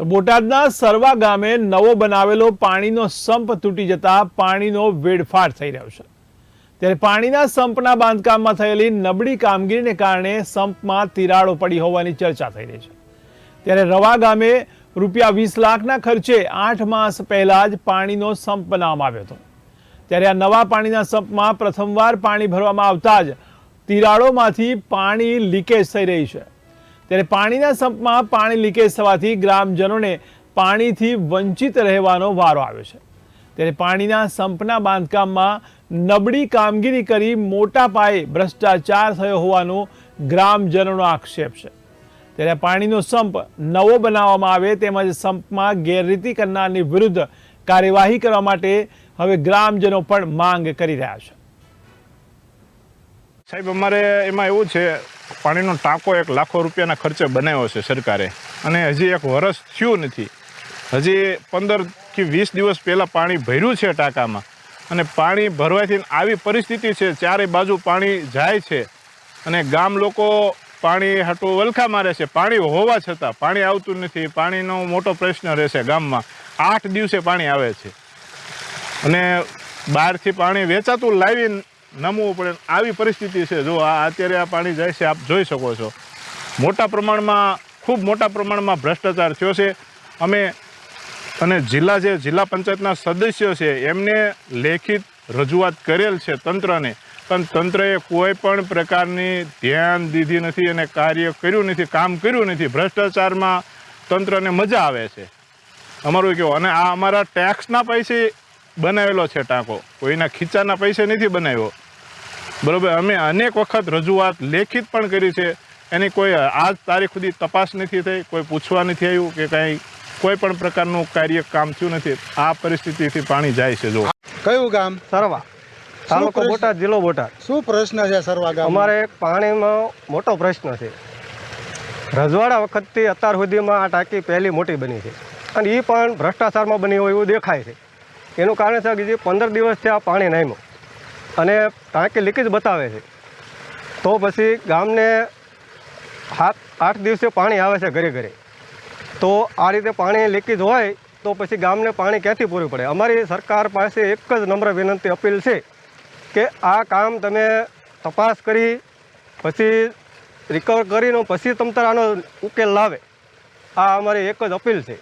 તો બોટાદના સરવા ગામે નવો બનાવેલો પાણીનો સંપ તૂટી જતા પાણીનો વેડફાટ થઈ રહ્યો છે. ત્યારે પાણીના સંપના બાંધકામમાં થયેલી નબળી કામગીરીને કારણે સંપમાં તિરાડો પડી હોવાની ચર્ચા થઈ રહી છે. ત્યારે રવા ગામે રૂપિયા વીસ લાખના ખર્ચે આઠ માસ પહેલા જ પાણીનો સંપ બનાવવામાં આવ્યો હતો. ત્યારે આ નવા પાણીના સંપમાં પ્રથમવાર પાણી ભરવામાં આવતા જ તિરાડોમાંથી પાણી લીકેજ થઈ રહી છે. ત્યારે પાણીના સંપમાં પાણી લીકેજ થવાથી ગ્રામજનોને પાણીથી વંચિત રહેવાનો વારો આવ્યો છે. ત્યારે પાણીના સંપના બાંધકામમાં નબળી કામગીરી કરી મોટા પાયે ભ્રષ્ટાચાર થયો હોવાનો ગ્રામજનોનો આક્ષેપ છે. ત્યારે પાણીનો સંપ નવો બનાવવામાં આવે તેમજ સંપમાં ગેરરીતિ કરનારની વિરુદ્ધ કાર્યવાહી કરવા માટે હવે ગ્રામજનો પણ માંગ કરી રહ્યા છે. સાહેબ, અમારે એમાં એવું છે પાણીનો ટાંકો એક લાખો રૂપિયાના ખર્ચે બનાવ્યો છે સરકારે. અને હજી એક વરસ થયું નથી. હજી પંદરથી વીસ દિવસ પહેલાં પાણી ભર્યું છે ટાંકામાં. અને પાણી ભરવાથી આવી પરિસ્થિતિ છે ચારે બાજુ પાણી જાય છે. અને ગામ લોકો પાણી હાટું વલખા મારે છે. પાણી હોવા છતાં પાણી આવતું નથી. પાણીનો મોટો પ્રશ્ન રહેશે ગામમાં. આઠ દિવસે પાણી આવે છે. અને બહારથી પાણી વેચાતું લાવી નમવું પડે. આવી પરિસ્થિતિ છે. જો આ અત્યારે આ પાણી જાય છે, આપ જોઈ શકો છો. મોટા પ્રમાણમાં, ખૂબ મોટા પ્રમાણમાં ભ્રષ્ટાચાર થયો છે. અમે અને જિલ્લા જે જિલ્લા પંચાયતના સદસ્યો છે, એમને લેખિત રજૂઆત કરેલ છે તંત્રને. પણ તંત્રએ કોઈ પણ પ્રકારની ધ્યાન દીધી નથી અને કાર્ય કર્યું નથી, કામ કર્યું નથી. ભ્રષ્ટાચારમાં તંત્રને મજા આવે છે. અમારું કેવું? અને આ અમારા ટેક્સના પૈસે બનાવેલો છે ટાંકો. કોઈના ખીચાના પૈસે નથી બનાવ્યો. બરોબર અમે અનેક વખત રજૂઆત લેખિત પણ કરી છે. એની કોઈ આજ તારીખ સુધી તપાસ નથી થઈ કોઈ પૂછવા નથી આવ્યું કે કાંઈ કોઈ પણ પ્રકારનું કાર્ય કામ થયું નથી. આ પરિસ્થિતિથી પાણી જાય છે જો કયું ગામ? સરવા. તાલુકો? બોટાદ જિલ્લો બોટાદ. શું પ્રશ્ન છે સરવા ગામ અમારે પાણીનો મોટો પ્રશ્ન છે. રજવાડા વખતથી અત્યાર સુધીમાં આ ટાંકી પહેલી મોટી બની છે. અને એ પણ ભ્રષ્ટાચારમાં બની હોય એવું દેખાય છે. એનું કારણ છે કે પંદર દિવસથી આ પાણી નામ્યું અને ટાંકી લીકેજ બતાવે છે. તો પછી ગામને સાત આઠ દિવસે પાણી આવે છે ઘરે ઘરે. તો આ રીતે પાણી લીકેજ હોય, તો પછી ગામને પાણી ક્યાંથી પૂરું પડે? અમારી સરકાર પાસે એક જ નમ્ર વિનંતી અપીલ છે કે આ કામ તમે તપાસ કરી, પછી રિકવર કરીને, પછી તમ તાર આનો ઉકેલ લાવે. આ અમારી એક જ અપીલ છે.